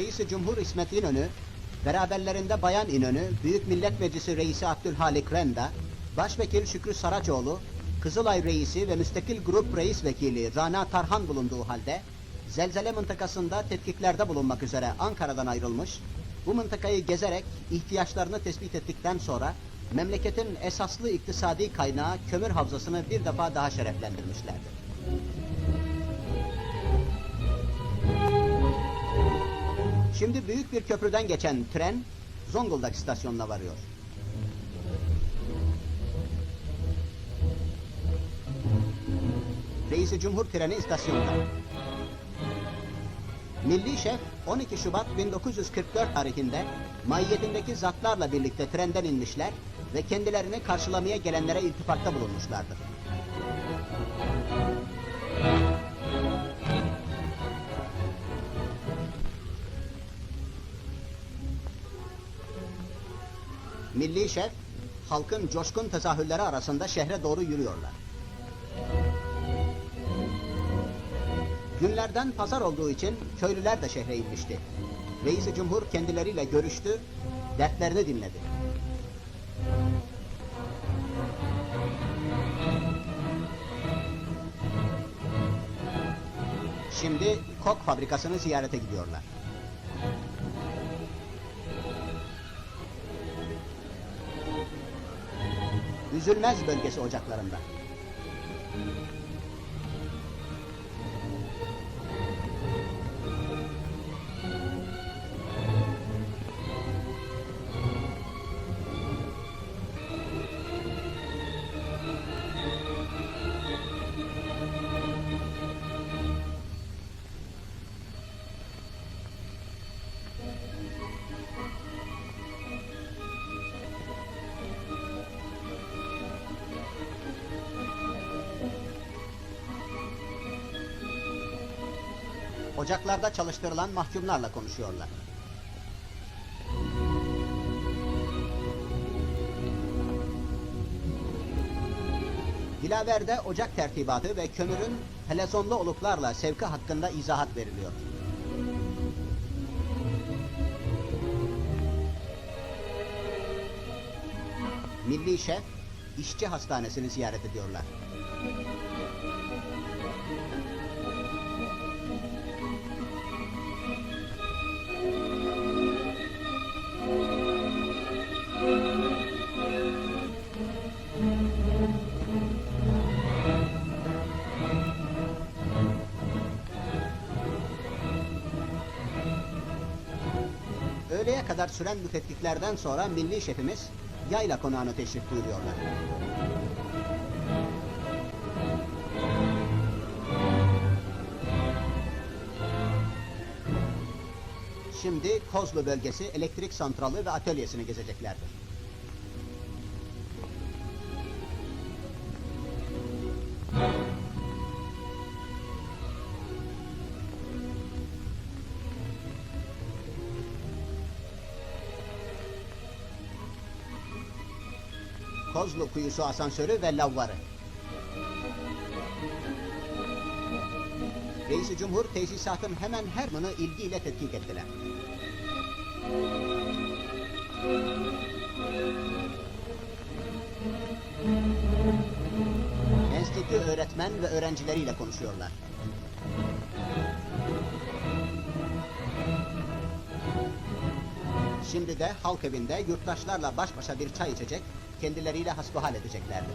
Reisi Cumhur İsmet İnönü, beraberlerinde Bayan İnönü, Büyük Millet Meclisi Reisi Abdülhalik Renda, Başvekil Şükrü Saraçoğlu, Kızılay Reisi ve Müstakil Grup Reis Vekili Rana Tarhan bulunduğu halde, zelzele mıntakasında tetkiklerde bulunmak üzere Ankara'dan ayrılmış, bu mıntakayı gezerek ihtiyaçlarını tespit ettikten sonra memleketin esaslı iktisadi kaynağı kömür havzasını bir defa daha şereflendirmişlerdir. Şimdi büyük bir köprüden geçen tren Zonguldak istasyonuna varıyor. Reisi Cumhur treni istasyonda. Milli şef 12 Şubat 1944 tarihinde mahiyetindeki zatlarla birlikte trenden inmişler ve kendilerini karşılamaya gelenlere iltifatta bulunmuşlardır. Milli şef, halkın coşkun tezahürleri arasında şehre doğru yürüyorlar. Günlerden pazar olduğu için köylüler de şehre inmişti. Reisi Cumhur kendileriyle görüştü, dertlerini dinledi. Şimdi kok fabrikasını ziyarete gidiyorlar. Üzülmez bölgesi ocaklarında. Ocaklarda çalıştırılan mahkumlarla konuşuyorlar. Dilaver'de ocak tertibatı ve kömürün helezonlu oluklarla sevki hakkında izahat veriliyor. Milli Şef, işçi hastanesini ziyaret ediyorlar. Öğleye kadar süren bu sonra milli şefimiz yayla konağına teşrif buyuruyorlar. Şimdi Kozlu bölgesi elektrik santralı ve atölyesini gezeceklerdir. Kozlu kuyusu asansörü ve lavvarı. Reisi Cumhur tesisatın hemen her mını ilgiyle tetkik ettiler. Enstitü öğretmen ve öğrencileriyle konuşuyorlar. Şimdi de halk evinde yurttaşlarla baş başa bir çay içecek, kendileriyle hasbihal edeceklerdir.